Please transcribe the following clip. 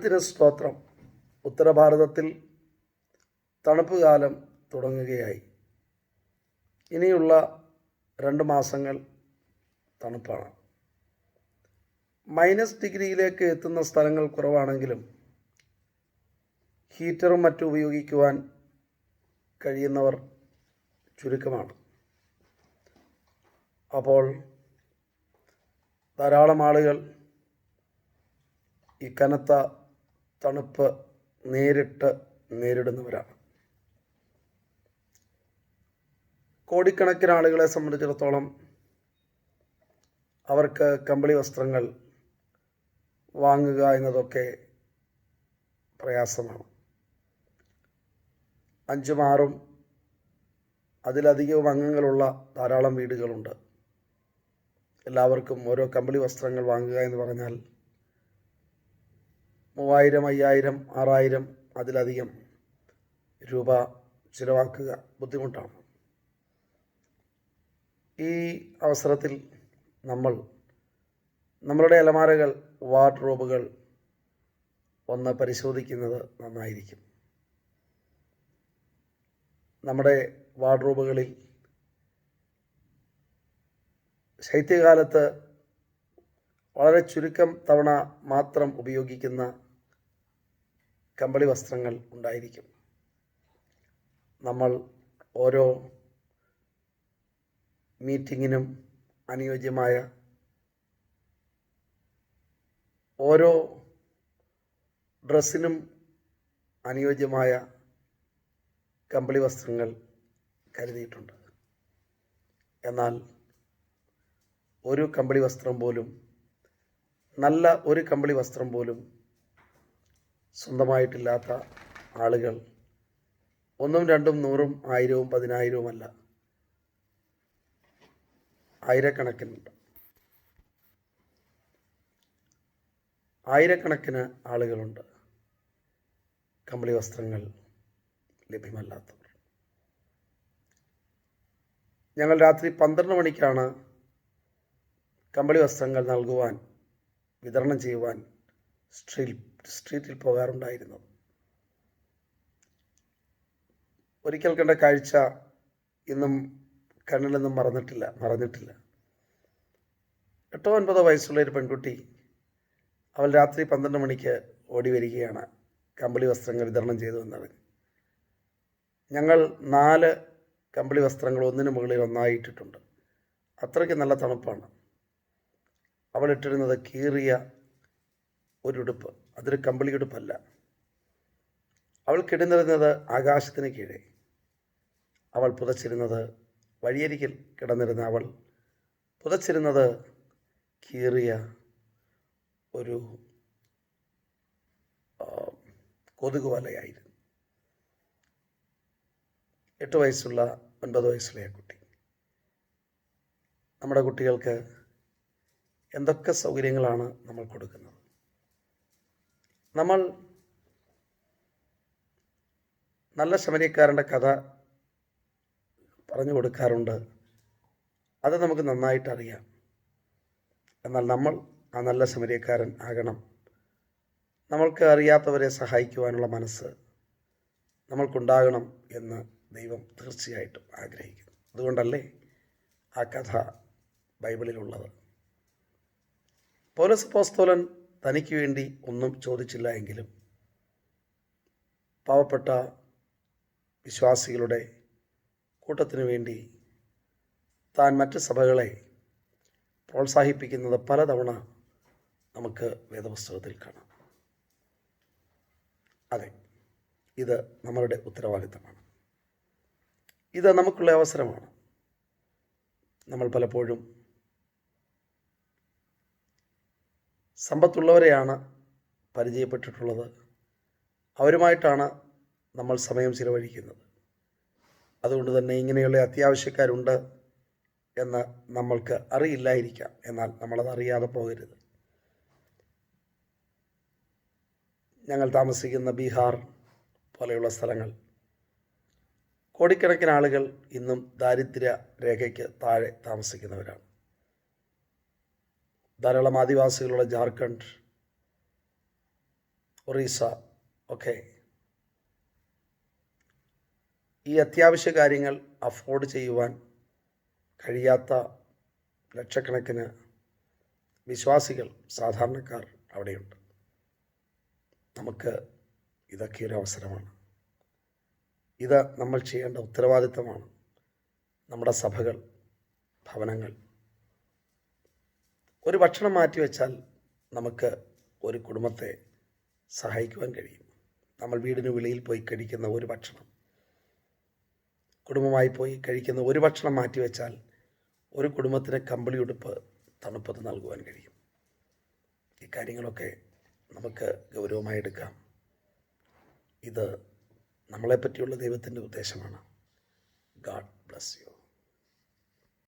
ദൈവത്തിന് സ്തോത്രം. ഉത്തരഭാരതത്തിൽ തണുപ്പ് കാലം തുടങ്ങുകയായി. ഇനിയുള്ള രണ്ട് മാസങ്ങൾ തണുപ്പാണ്. മൈനസ് ഡിഗ്രിയിലേക്ക് എത്തുന്ന സ്ഥലങ്ങൾ കുറവാണെങ്കിലും ഹീറ്ററും മറ്റും ഉപയോഗിക്കുവാൻ കഴിയുന്നവർ ചുരുക്കമാണ്. അപ്പോൾ ധാരാളം ആളുകൾ ഈ കനത്ത തണുപ്പ് നേരിട്ട് നേരിടുന്നവരാണ്. കോടിക്കണക്കിന് ആളുകളെ സംബന്ധിച്ചിടത്തോളം അവർക്ക് കമ്പിളി വസ്ത്രങ്ങൾ വാങ്ങുക എന്നതൊക്കെ പ്രയാസമാണ്. അഞ്ചും ആറും അതിലധികവും അംഗങ്ങളുള്ള ധാരാളം വീടുകളുണ്ട്. എല്ലാവർക്കും ഓരോ കമ്പിളി വസ്ത്രങ്ങൾ വാങ്ങുക എന്ന് പറഞ്ഞാൽ മൂവായിരം അയ്യായിരം ആറായിരം അതിലധികം രൂപ ചിലവാക്കുക ബുദ്ധിമുട്ടാണ്. ഈ അവസരത്തിൽ നമ്മൾ നമ്മളുടെ അലമാരകൾ വാർഡ്രോബുകൾ ഒന്ന് പരിശോധിക്കുന്നത് നന്നായിരിക്കും. നമ്മുടെ വാർഡ്രോബുകളിൽ ശൈത്യകാലത്ത് വളരെ ചുരുക്കം തവണ മാത്രം ഉപയോഗിക്കുന്ന കമ്പിളി വസ്ത്രങ്ങൾ ഉണ്ടായിരിക്കും. നമ്മൾ ഓരോ മീറ്റിങ്ങിനും അനുയോജ്യമായ ഓരോ ഡ്രസ്സിനും അനുയോജ്യമായ കമ്പിളി വസ്ത്രങ്ങൾ കരുതിയിട്ടുണ്ട്. എന്നാൽ ഒരു കമ്പിളി വസ്ത്രം പോലും നല്ല ഒരു കമ്പിളി വസ്ത്രം പോലും സ്വന്തമായിട്ടില്ലാത്ത ആളുകൾ ഒന്നും രണ്ടും നൂറും ആയിരവും പതിനായിരവും അല്ല ആയിരക്കണക്കിനുണ്ട്. ആയിരക്കണക്കിന് ആളുകളുണ്ട്. കമ്പിളി വസ്ത്രങ്ങൾ ലഭ്യമല്ലാത്തവർ. ഞങ്ങൾ രാത്രി പന്ത്രണ്ട് മണിക്കാണ് കമ്പിളി വസ്ത്രങ്ങൾ നൽകുവാൻ വിതരണം ചെയ്യുവാൻ സ്ട്രീറ്റ് സ്ട്രീറ്റിൽ പോകാറുണ്ടായിരുന്നു. ഒരിക്കൽ കണ്ട കാഴ്ച ഇന്നും കണ്ണിൽ നിന്നും മറന്നിട്ടില്ല മറന്നിട്ടില്ല. എട്ടോ ഒൻപതോ വയസ്സുള്ള ഒരു പെൺകുട്ടി അവൾ രാത്രി പന്ത്രണ്ട് മണിക്ക് ഓടി വരികയാണ്. കമ്പിളി വസ്ത്രങ്ങൾ വിതരണം ചെയ്തു എന്നറിഞ്ഞ് ഞങ്ങൾ നാല് കമ്പിളി വസ്ത്രങ്ങൾ ഒന്നിനു മുകളിൽ ഒന്നായിട്ടിട്ടുണ്ട്. അത്രയ്ക്ക് നല്ല തണുപ്പാണ്. അവൾ ഇട്ടിരുന്നത് കീറിയ ഒരു ഉടുപ്പ്. അതൊരു കമ്പിളി ഉടുപ്പല്ല അവൾ കിടന്നിരുന്നത് ആകാശത്തിന് കീഴെ. അവൾ പുതച്ചിരുന്നത് വഴിയരികിൽ കിടന്നിരുന്ന അവൾ പുതച്ചിരുന്നത് കീറിയ ഒരു കൊതുക് വലയായിരുന്നു എട്ട് വയസ്സുള്ള ഒൻപത് വയസ്സുള്ള ആ കുട്ടി. നമ്മുടെ കുട്ടികൾക്ക് എന്തൊക്കെ സൗകര്യങ്ങളാണ് നമ്മൾ കൊടുക്കുന്നത്? നമ്മൾ നല്ല ശമരിക്കാരന്റെ കഥ പറഞ്ഞു കൊടുക്കാറുണ്ട്. അത് നമുക്ക് നന്നായിട്ട് അറിയാം. എന്നാൽ നമ്മൾ ആ നല്ല ശമരിയക്കാരൻ ആകണം. നമ്മൾക്ക് അറിയാത്തവരെ സഹായിക്കുവാനുള്ള മനസ്സ് നമ്മൾക്കുണ്ടാകണം എന്ന് ദൈവം തീർച്ചയായിട്ടും ആഗ്രഹിക്കുന്നു. അതുകൊണ്ടല്ലേ ആ കഥ ബൈബിളിലുള്ളത്. പോലീസ് പോസ്തോലൻ തനിക്ക് വേണ്ടി ഒന്നും ചോദിച്ചില്ല എങ്കിലും പാവപ്പെട്ട വിശ്വാസികളുടെ കൂട്ടത്തിനു വേണ്ടി താൻ മറ്റ് സഭകളെ പ്രോത്സാഹിപ്പിക്കുന്നത് പലതവണ നമുക്ക് വേദപുസ്തകത്തിൽ കാണാം. അതെ ഇത് നമ്മളുടെ ഉത്തരവാദിത്തമാണ്. ഇത് നമുക്കുള്ള അവസരമാണ്. നമ്മൾ പലപ്പോഴും സമ്പത്തുള്ളവരെയാണ് പരിചയപ്പെട്ടിട്ടുള്ളത്. അവരുമായിട്ടാണ് നമ്മൾ സമയം ചിലവഴിക്കുന്നത്. അതുകൊണ്ട് തന്നെ ഇങ്ങനെയുള്ള അത്യാവശ്യക്കാരുണ്ട് എന്ന് നമ്മൾക്ക് അറിയില്ലായിരിക്കാം. എന്നാൽ നമ്മളത് അറിയാതെ പോകരുത്. ഞങ്ങൾ താമസിക്കുന്ന ബീഹാർ പോലെയുള്ള സ്ഥലങ്ങൾ. കോടിക്കണക്കിന് ആളുകൾ ഇന്നും ദാരിദ്ര്യ രേഖയ്ക്ക് താഴെ താമസിക്കുന്നവരാണ്. ധാരാളം ആദിവാസികളുള്ള ജാർഖണ്ഡ് ഒറീസ ഒക്കെ ഈ അത്യാവശ്യ കാര്യങ്ങൾ അഫോർഡ് ചെയ്യുവാൻ കഴിയാത്ത ലക്ഷക്കണക്കിന് വിശ്വാസികൾ സാധാരണക്കാർ അവിടെയുണ്ട്. നമുക്ക് ഇതൊക്കെ ഒരു അവസരമാണ്. ഇത് നമ്മൾ ചെയ്യേണ്ട ഉത്തരവാദിത്തമാണ്. നമ്മുടെ സഭകൾ ഭവനങ്ങൾ ഒരു ഭക്ഷണം മാറ്റി വെച്ചാൽ നമുക്ക് ഒരു കുടുംബത്തെ സഹായിക്കുവാൻ കഴിയും. നമ്മൾ വീടിന് വെളിയിൽ പോയി കഴിക്കുന്ന ഒരു ഭക്ഷണം കുടുംബമായി പോയി കഴിക്കുന്ന ഒരു ഭക്ഷണം മാറ്റിവെച്ചാൽ ഒരു കുടുംബത്തിന് കമ്പിളി ഉടുപ്പ് തണുപ്പത്ത് നൽകുവാൻ കഴിയും. ഈ കാര്യങ്ങളൊക്കെ നമുക്ക് ഗൗരവമായി എടുക്കാം. ഇത് നമ്മളെപ്പറ്റിയുള്ള ദൈവത്തിന്റെ ഉദ്ദേശമാണ്. God bless you.